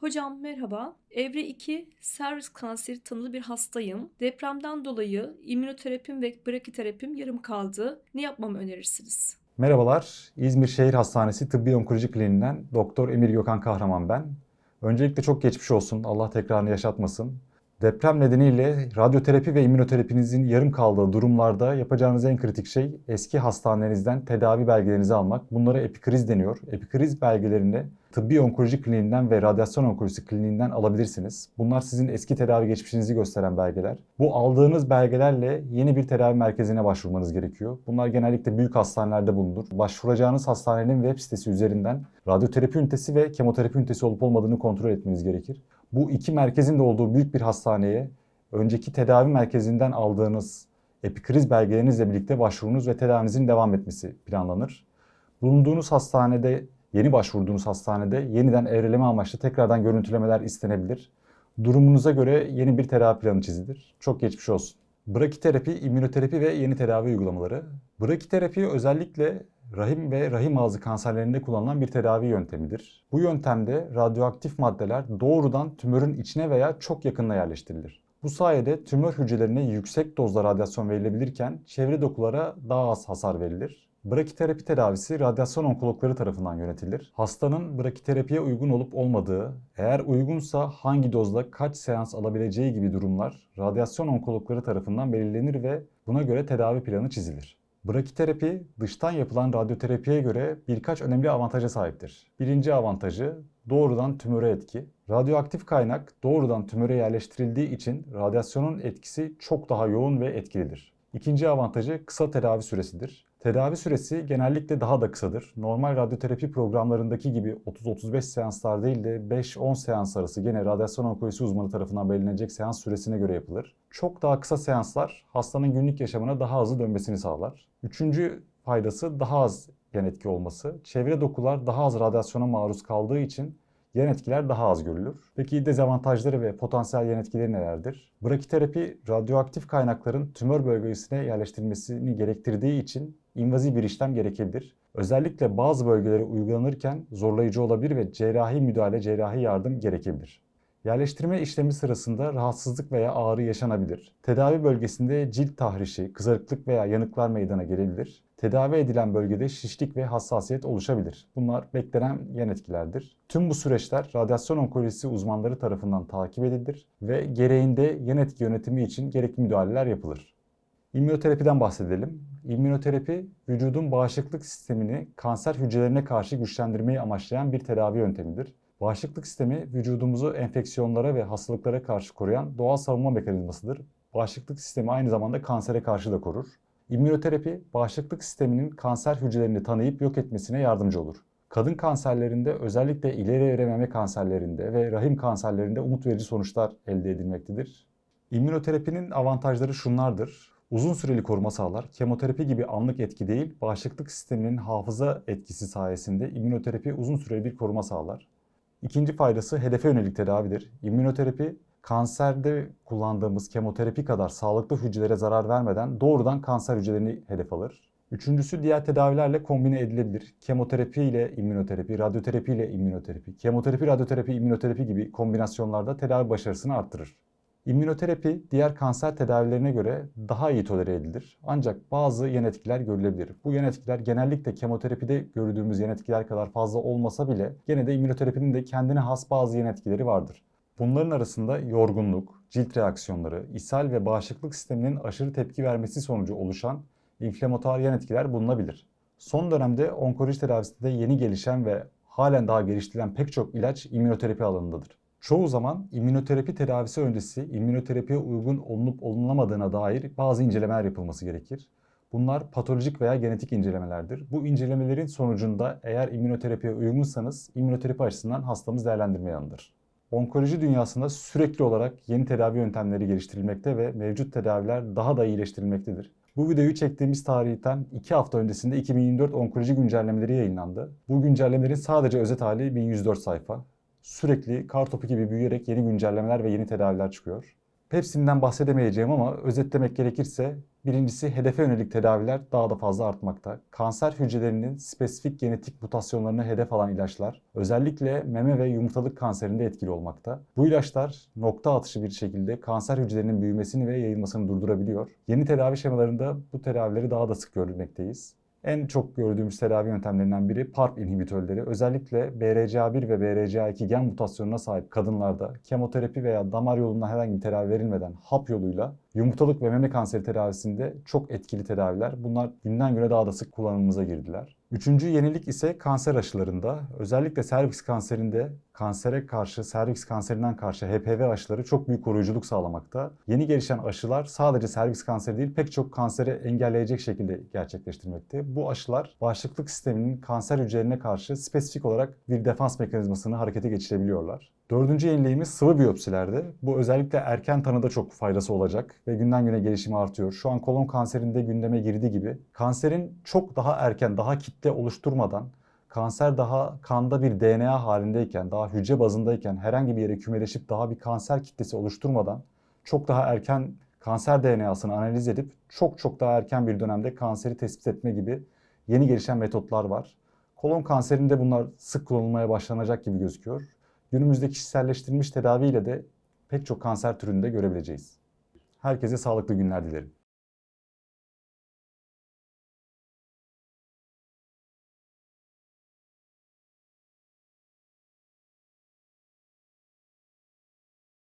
Hocam merhaba. Evre 2 servis kanseri tanılı bir hastayım. Depremden dolayı immünoterapim ve brakiterapim yarım kaldı. Ne yapmamı önerirsiniz? Merhabalar, İzmir Şehir Hastanesi Tıbbi Onkoloji Kliniğinden Doktor Emir Gökhan Kahraman ben. Öncelikle çok geçmiş olsun, Allah tekrarını yaşatmasın. Deprem nedeniyle radyoterapi ve immünoterapinizin yarım kaldığı durumlarda yapacağınız en kritik şey eski hastanenizden tedavi belgelerinizi almak. Bunlara epikriz deniyor. Epikriz belgelerini tıbbi onkoloji kliniğinden ve radyasyon onkolojisi kliniğinden alabilirsiniz. Bunlar sizin eski tedavi geçmişinizi gösteren belgeler. Bu aldığınız belgelerle yeni bir tedavi merkezine başvurmanız gerekiyor. Bunlar genellikle büyük hastanelerde bulunur. Başvuracağınız hastanenin web sitesi üzerinden radyoterapi ünitesi ve kemoterapi ünitesi olup olmadığını kontrol etmeniz gerekir. Bu iki merkezin de olduğu büyük bir hastaneye önceki tedavi merkezinden aldığınız epikriz belgelerinizle birlikte başvurunuz ve tedavinizin devam etmesi planlanır. Bulunduğunuz hastanede, yeni başvurduğunuz hastanede yeniden evreleme amaçlı tekrardan görüntülemeler istenebilir. Durumunuza göre yeni bir tedavi planı çizilir. Çok geçmiş olsun. Brakiterapi, immünoterapi ve yeni tedavi uygulamaları. Brakiterapi özellikle rahim ve rahim ağzı kanserlerinde kullanılan bir tedavi yöntemidir. Bu yöntemde radyoaktif maddeler doğrudan tümörün içine veya çok yakınına yerleştirilir. Bu sayede tümör hücrelerine yüksek dozda radyasyon verilebilirken çevre dokulara daha az hasar verilir. Brakiterapi tedavisi radyasyon onkologları tarafından yönetilir. Hastanın brakiterapiye uygun olup olmadığı, eğer uygunsa hangi dozda kaç seans alabileceği gibi durumlar radyasyon onkologları tarafından belirlenir ve buna göre tedavi planı çizilir. Brakiterapi dıştan yapılan radyoterapiye göre birkaç önemli avantaja sahiptir. Birinci avantajı doğrudan tümöre etki. Radyoaktif kaynak doğrudan tümöre yerleştirildiği için radyasyonun etkisi çok daha yoğun ve etkilidir. İkinci avantajı kısa tedavi süresidir. Tedavi süresi genellikle daha da kısadır. Normal radyoterapi programlarındaki gibi 30-35 seanslar değil de 5-10 seans arası gene radyasyon onkolojisi uzmanı tarafından belirlenecek seans süresine göre yapılır. Çok daha kısa seanslar hastanın günlük yaşamına daha hızlı dönmesini sağlar. Üçüncü faydası daha az yan etki olması. Çevre dokular daha az radyasyona maruz kaldığı için yan etkiler daha az görülür. Peki dezavantajları ve potansiyel yan etkileri nelerdir? Brakiterapi radyoaktif kaynakların tümör bölgesine yerleştirilmesini gerektirdiği için invaziv bir işlem gerekebilir. Özellikle bazı bölgelere uygulanırken zorlayıcı olabilir ve cerrahi müdahale, cerrahi yardım gerekebilir. Yerleştirme işlemi sırasında rahatsızlık veya ağrı yaşanabilir. Tedavi bölgesinde cilt tahrişi, kızarıklık veya yanıklar meydana gelebilir. Tedavi edilen bölgede şişlik ve hassasiyet oluşabilir. Bunlar beklenen yan etkilerdir. Tüm bu süreçler radyasyon onkolojisi uzmanları tarafından takip edilir ve gereğinde yan etki yönetimi için gerekli müdahaleler yapılır. İmmünoterapiden bahsedelim. İmmünoterapi vücudun bağışıklık sistemini kanser hücrelerine karşı güçlendirmeyi amaçlayan bir tedavi yöntemidir. Bağışıklık sistemi vücudumuzu enfeksiyonlara ve hastalıklara karşı koruyan doğal savunma mekanizmasıdır. Bağışıklık sistemi aynı zamanda kansere karşı da korur. İmmünoterapi bağışıklık sisteminin kanser hücrelerini tanıyıp yok etmesine yardımcı olur. Kadın kanserlerinde özellikle ileri evre meme kanserlerinde ve rahim kanserlerinde umut verici sonuçlar elde edilmektedir. İmmünoterapinin avantajları şunlardır. Uzun süreli koruma sağlar. Kemoterapi gibi anlık etki değil, bağışıklık sisteminin hafıza etkisi sayesinde immünoterapi uzun süreli bir koruma sağlar. İkinci faydası hedefe yönelik tedavidir. İmmünoterapi kanserde kullandığımız kemoterapi kadar sağlıklı hücrelere zarar vermeden doğrudan kanser hücrelerini hedef alır. Üçüncüsü diğer tedavilerle kombine edilebilir. Kemoterapi ile immünoterapi, radyoterapi ile immünoterapi, kemoterapi, radyoterapi, immünoterapi gibi kombinasyonlarda tedavi başarısını arttırır. İmmünoterapi diğer kanser tedavilerine göre daha iyi tolere edilir. Ancak bazı yan etkiler görülebilir. Bu yan etkiler genellikle kemoterapide gördüğümüz yan etkiler kadar fazla olmasa bile gene de immünoterapinin de kendine has bazı yan etkileri vardır. Bunların arasında yorgunluk, cilt reaksiyonları, ishal ve bağışıklık sisteminin aşırı tepki vermesi sonucu oluşan inflamatuar yan etkiler bulunabilir. Son dönemde onkoloji tedavisinde yeni gelişen ve halen daha geliştirilen pek çok ilaç immünoterapi alanındadır. Çoğu zaman immünoterapi tedavisi öncesi immünoterapiye uygun olunup olunamadığına dair bazı incelemeler yapılması gerekir. Bunlar patolojik veya genetik incelemelerdir. Bu incelemelerin sonucunda eğer immünoterapiye uygunsanız immünoterapi açısından hastamız değerlendirmeye alınır. Onkoloji dünyasında sürekli olarak yeni tedavi yöntemleri geliştirilmekte ve mevcut tedaviler daha da iyileştirilmektedir. Bu videoyu çektiğimiz tarihten 2 hafta öncesinde 2024 onkoloji güncellemeleri yayınlandı. Bu güncellemelerin sadece özet hali 1104 sayfa sürekli kar topu gibi büyüyerek yeni güncellemeler ve yeni tedaviler çıkıyor. Hepsinden bahsedemeyeceğim ama özetlemek gerekirse birincisi hedefe yönelik tedaviler daha da fazla artmakta. Kanser hücrelerinin spesifik genetik mutasyonlarını hedef alan ilaçlar özellikle meme ve yumurtalık kanserinde etkili olmakta. Bu ilaçlar nokta atışı bir şekilde kanser hücrelerinin büyümesini ve yayılmasını durdurabiliyor. Yeni tedavi şemalarında bu tedavileri daha da sık görmekteyiz. En çok gördüğümüz tedavi yöntemlerinden biri PARP inhibitörleri. Özellikle BRCA1 ve BRCA2 gen mutasyonuna sahip kadınlarda kemoterapi veya damar yolundan herhangi bir tedavi verilmeden hap yoluyla yumurtalık ve meme kanseri tedavisinde çok etkili tedaviler. Bunlar günden güne daha da sık kullanımımıza girdiler. Üçüncü yenilik ise kanser aşılarında. Özellikle serviks kanserinde kansere karşı, serviks kanserinden karşı HPV aşıları çok büyük koruyuculuk sağlamakta. Yeni gelişen aşılar sadece serviks kanseri değil pek çok kanseri engelleyecek şekilde gerçekleştirmekte. Bu aşılar bağışıklık sisteminin kanser hücrelerine karşı spesifik olarak bir defans mekanizmasını harekete geçirebiliyorlar. Dördüncü yeniliğimiz sıvı biyopsilerde. Bu özellikle erken tanıda çok faydası olacak ve günden güne gelişimi artıyor. Şu an kolon kanserinde gündeme girdiği gibi kanserin çok daha erken, daha kitle oluşturmadan kanser daha kanda bir DNA halindeyken, daha hücre bazındayken herhangi bir yere kümeleşip daha bir kanser kitlesi oluşturmadan çok daha erken kanser DNA'sını analiz edip çok çok daha erken bir dönemde kanseri tespit etme gibi yeni gelişen metotlar var. Kolon kanserinde bunlar sık kullanılmaya başlanacak gibi gözüküyor. Günümüzde kişiselleştirilmiş tedaviyle de pek çok kanser türünde görebileceğiz. Herkese sağlıklı günler dilerim.